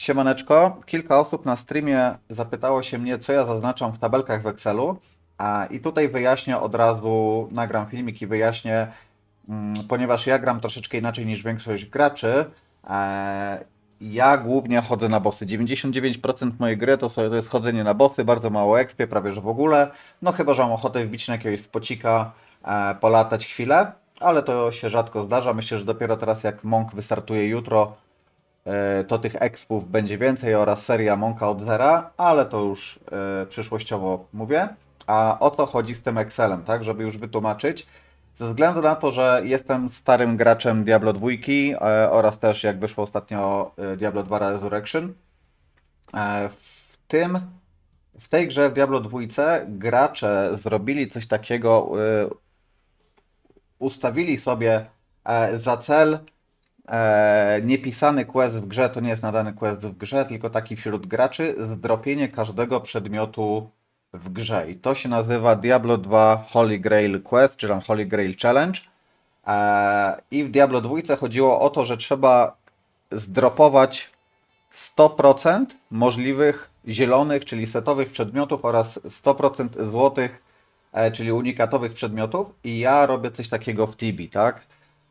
Siemaneczko, kilka osób na streamie zapytało się mnie, co ja zaznaczam w tabelkach w Excelu. A, I tutaj wyjaśnię od razu, nagram filmik i wyjaśnię, mm, ponieważ ja gram troszeczkę inaczej niż większość graczy. E, ja głównie chodzę na bossy. 99% mojej gry to, sobie, to jest chodzenie na bossy, bardzo mało expie, prawie że w ogóle. No chyba, że mam ochotę wbić na jakiegoś spocika, e, polatać chwilę, ale to się rzadko zdarza. Myślę, że dopiero teraz jak Monk wystartuje jutro, to tych expów będzie więcej oraz seria Monka od zera, ale to już e, przyszłościowo mówię. A o co chodzi z tym Excelem, tak, żeby już wytłumaczyć? Ze względu na to, że jestem starym graczem Diablo 2 e, oraz też jak wyszło ostatnio e, Diablo 2 Resurrection, e, w tym, w tej grze w Diablo 2 gracze zrobili coś takiego, e, ustawili sobie e, za cel e, niepisany quest w grze, to nie jest nadany quest w grze, tylko taki wśród graczy, zdropienie każdego przedmiotu w grze. I to się nazywa Diablo 2 Holy Grail Quest, czy tam Holy Grail Challenge. E, I w Diablo 2 chodziło o to, że trzeba zdropować 100% możliwych zielonych, czyli setowych przedmiotów oraz 100% złotych, e, czyli unikatowych przedmiotów. I ja robię coś takiego w Tibi, tak?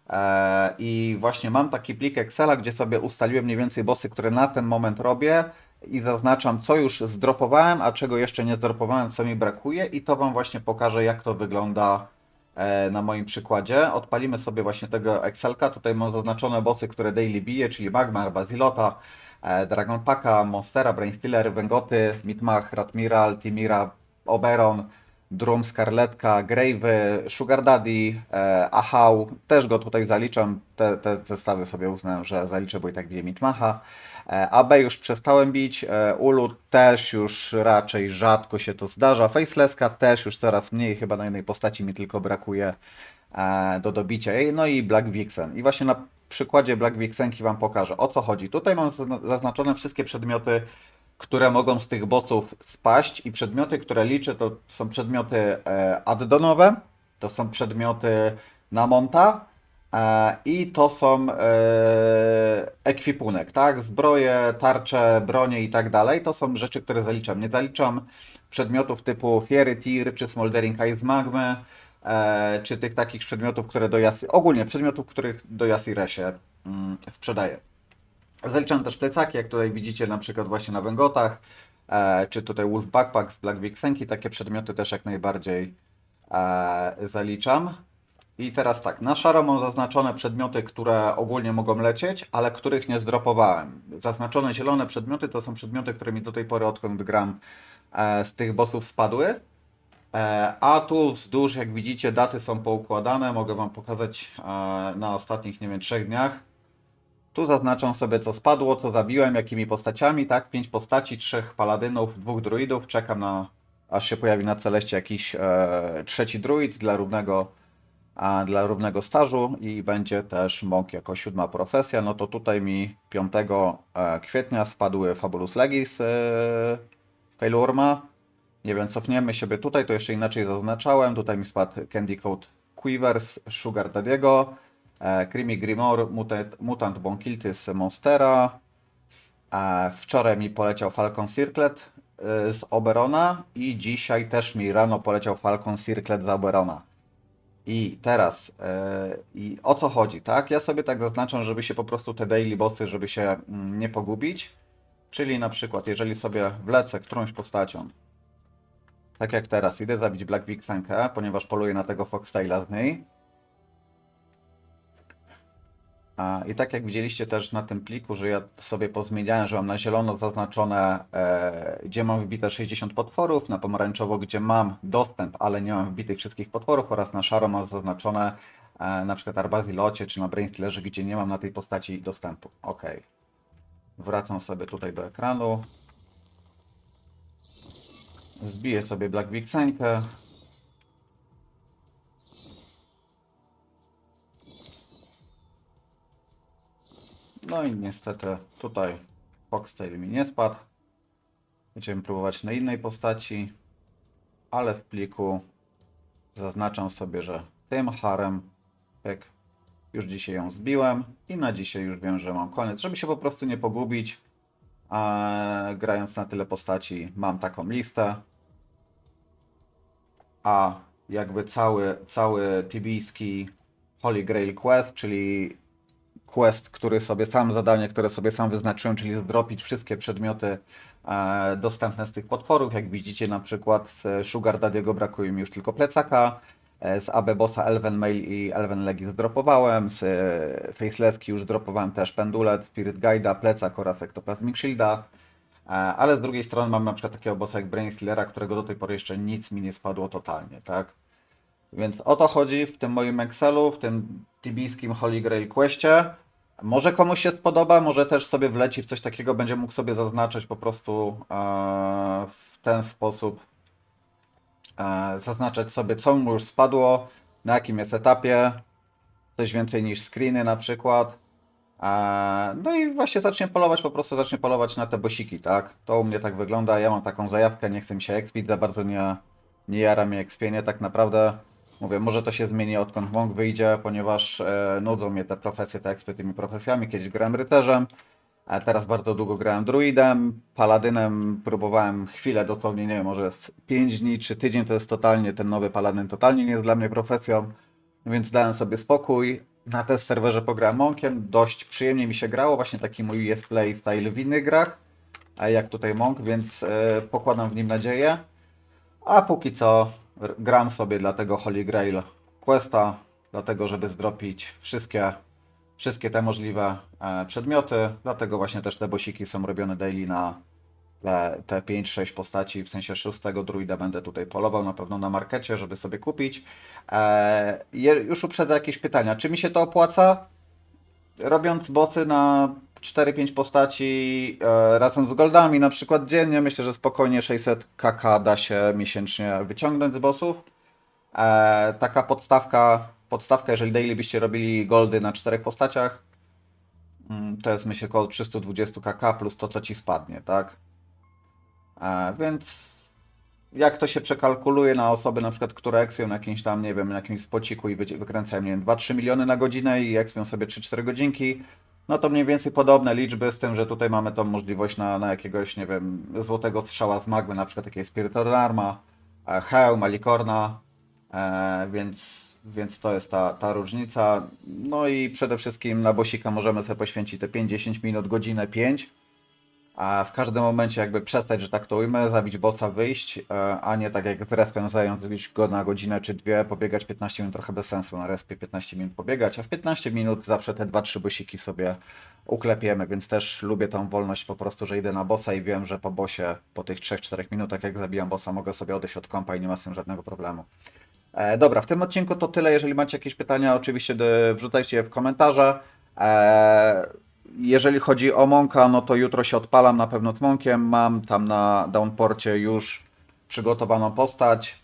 E, I właśnie mam taki plik Excela, gdzie sobie ustaliłem mniej więcej bossy, które na ten moment robię i zaznaczam, co już zdropowałem, a czego jeszcze nie zdropowałem, co mi brakuje i to Wam właśnie pokażę, jak to wygląda e, na moim przykładzie. Odpalimy sobie właśnie tego Excelka. Tutaj mam zaznaczone bossy, które daily bije, czyli Magmar, Bazilota, e, Dragon Paka, Monstera, Brainstealer, Wengoty, Mitmach, Ratmiral, Timira, Oberon, Drum, Scarletka, Grave, Sugar Daddy, e, Ahau, też go tutaj zaliczam, te, te zestawy sobie uznałem, że zaliczę, bo i tak bije Mitmacha. E, AB już przestałem bić, e, Ulu też już raczej rzadko się to zdarza, Facelesska też już coraz mniej, chyba na jednej postaci mi tylko brakuje e, do dobicia jej, no i Black Vixen. I właśnie na przykładzie Black Vixenki Wam pokażę, o co chodzi. Tutaj mam zazna- zaznaczone wszystkie przedmioty, które mogą z tych bossów spaść i przedmioty, które liczę, to są przedmioty e, addonowe, to są przedmioty na monta e, i to są e, ekwipunek, tak? Zbroje, tarcze, bronie i tak dalej. To są rzeczy, które zaliczam. Nie zaliczam przedmiotów typu Fiery Tir czy Smoldering Ice Magmy, e, czy tych takich przedmiotów, które do Yasi... Ogólnie przedmiotów, których do Yasire się mm, sprzedaje. Zaliczam też plecaki, jak tutaj widzicie na przykład właśnie na węgotach, e, czy tutaj Wolf Backpack z Black Vixenki, takie przedmioty też jak najbardziej e, zaliczam. I teraz tak, na szaro mam zaznaczone przedmioty, które ogólnie mogą lecieć, ale których nie zdropowałem. Zaznaczone zielone przedmioty to są przedmioty, które mi do tej pory odkąd gram e, z tych bossów spadły. A tu wzdłuż, jak widzicie, daty są poukładane. Mogę Wam pokazać na ostatnich, nie wiem, trzech dniach. Tu zaznaczam sobie, co spadło, co zabiłem, jakimi postaciami, tak? Pięć postaci, trzech paladynów, dwóch druidów. Czekam na, aż się pojawi na Celeście jakiś e, trzeci druid dla równego, a, dla równego stażu i będzie też monk jako siódma profesja. No to tutaj mi 5 e, kwietnia spadły Fabulous Legis e, Failurma. Nie wiem, cofniemy sobie tutaj, to jeszcze inaczej zaznaczałem. Tutaj mi spadł Candy Code Quivers, Sugar Daddy'ego, Creamy Grimore, Mutant, Mutant Bonkilty z Monstera. E, wczoraj mi poleciał Falcon Circlet e, z Oberona i dzisiaj też mi rano poleciał Falcon Circlet z Oberona. I teraz, e, i o co chodzi, tak? Ja sobie tak zaznaczam, żeby się po prostu te daily bossy, żeby się mm, nie pogubić. Czyli na przykład, jeżeli sobie wlecę którąś postacią, tak jak teraz, idę zabić Black Vixenkę, ponieważ poluję na tego Foxtaila z niej. I tak jak widzieliście też na tym pliku, że ja sobie pozmieniałem, że mam na zielono zaznaczone, e, gdzie mam wbite 60 potworów, na pomarańczowo, gdzie mam dostęp, ale nie mam wbitych wszystkich potworów oraz na szaro mam zaznaczone e, na przykład Arbazilocie czy na Brainstealerze, gdzie nie mam na tej postaci dostępu. Ok. Wracam sobie tutaj do ekranu. Zbiję sobie Black Vixenkę. No i niestety tutaj Foxtail mi nie spadł. Będziemy próbować na innej postaci, ale w pliku zaznaczam sobie, że tym harem pyk, już dzisiaj ją zbiłem i na dzisiaj już wiem, że mam koniec. Żeby się po prostu nie pogubić, e, grając na tyle postaci, mam taką listę. A jakby cały, cały tibijski Holy Grail Quest, czyli quest, który sobie sam, zadanie, które sobie sam wyznaczyłem, czyli zdropić wszystkie przedmioty e, dostępne z tych potworów. Jak widzicie na przykład z Sugar Daddy'ego brakuje mi już tylko plecaka. E, Z AB Bossa Elven Mail i Elven Legi zdropowałem. Z e, Faceleski już dropowałem też pendulet, Spirit Guide'a, plecak oraz Ectoplasmic Shielda. Ale z drugiej strony mam na przykład takiego bossa jak Brain Stealera, którego do tej pory jeszcze nic mi nie spadło totalnie, tak? Więc o to chodzi w tym moim Excelu, w tym tibijskim Holy Grail Questie. Może komuś się spodoba, może też sobie wleci w coś takiego, będzie mógł sobie zaznaczyć po prostu e, w ten sposób, e, zaznaczać sobie co mu już spadło, na jakim jest etapie, coś więcej niż screeny na przykład. E, No i właśnie zacznie polować, po prostu zacznie polować na te bosiki, tak? To u mnie tak wygląda, ja mam taką zajawkę, nie chcę mi się expić, za bardzo nie, nie jara mnie expienie, tak naprawdę mówię, może to się zmieni odkąd Monk wyjdzie, ponieważ e, nudzą mnie te profesje, te ekspy tymi profesjami, kiedyś grałem rycerzem, a teraz bardzo długo grałem druidem, paladynem próbowałem chwilę, dosłownie nie wiem, może 5 dni czy tydzień to jest totalnie, ten nowy paladyn totalnie nie jest dla mnie profesją, więc dałem sobie spokój. Na też serwerze pograłem Monkiem, dość przyjemnie mi się grało, właśnie taki mój jest play style w innych grach, a jak tutaj Monk, więc e, pokładam w nim nadzieję. A póki co gram sobie dla tego Holy Grail Questa, dlatego żeby zdropić wszystkie, wszystkie te możliwe e, przedmioty, dlatego właśnie też te bosiki są robione daily na te, te 5-6 postaci, w sensie szóstego druida będę tutaj polował na pewno na markecie, żeby sobie kupić. E, je, już uprzedzę jakieś pytania. Czy mi się to opłaca? Robiąc bossy na 4-5 postaci e, razem z goldami, na przykład dziennie, myślę, że spokojnie 600 kk da się miesięcznie wyciągnąć z bossów. E, taka podstawka, podstawka, jeżeli daily byście robili goldy na czterech postaciach, mm, to jest myślę około 320 kk plus to, co ci spadnie, tak? E, więc jak to się przekalkuluje na osoby, na przykład, które ekspią na jakimś tam, nie wiem, na jakimś spociku i wykręcają, nie wiem, 2-3 miliony na godzinę i ekspią sobie 3-4 godzinki, no to mniej więcej podobne liczby, z tym, że tutaj mamy tą możliwość na, na jakiegoś, nie wiem, złotego strzała z magmy, na przykład jakiegoś Spiritor Arma, e, Hełm, Alicorna, e, więc, więc to jest ta, ta różnica. No i przede wszystkim na bosika możemy sobie poświęcić te 5-10 minut, godzinę 5, a w każdym momencie jakby przestać, że tak to ujmę, zabić bossa, wyjść, e, a nie tak jak z respem zająć go na godzinę czy dwie, pobiegać 15 minut trochę bez sensu na respie 15 minut pobiegać, a w 15 minut zawsze te 2-3 bosiki sobie uklepiemy, więc też lubię tą wolność po prostu, że idę na bossa i wiem, że po bossie, po tych 3-4 minutach jak zabijam bossa, mogę sobie odejść od kompa i nie ma z tym żadnego problemu. E, dobra, w tym odcinku to tyle. Jeżeli macie jakieś pytania, oczywiście wrzucajcie je w komentarze. E, jeżeli chodzi o Monka, no to jutro się odpalam na pewno z Monkiem. Mam tam na downporcie już przygotowaną postać,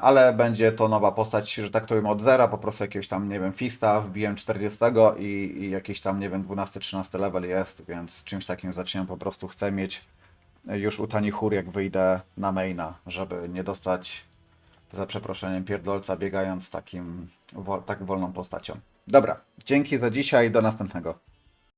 ale będzie to nowa postać, że tak to powiem, od zera, po prostu jakiegoś tam, nie wiem, Fista, wbiłem 40 i, i jakiś tam, nie wiem, 12-13 level jest, więc czymś takim zaczynam, po prostu chcę mieć już u Tani Hur, jak wyjdę na maina, żeby nie dostać za przeproszeniem pierdolca biegając takim tak wolną postacią. Dobra, dzięki za dzisiaj, do następnego.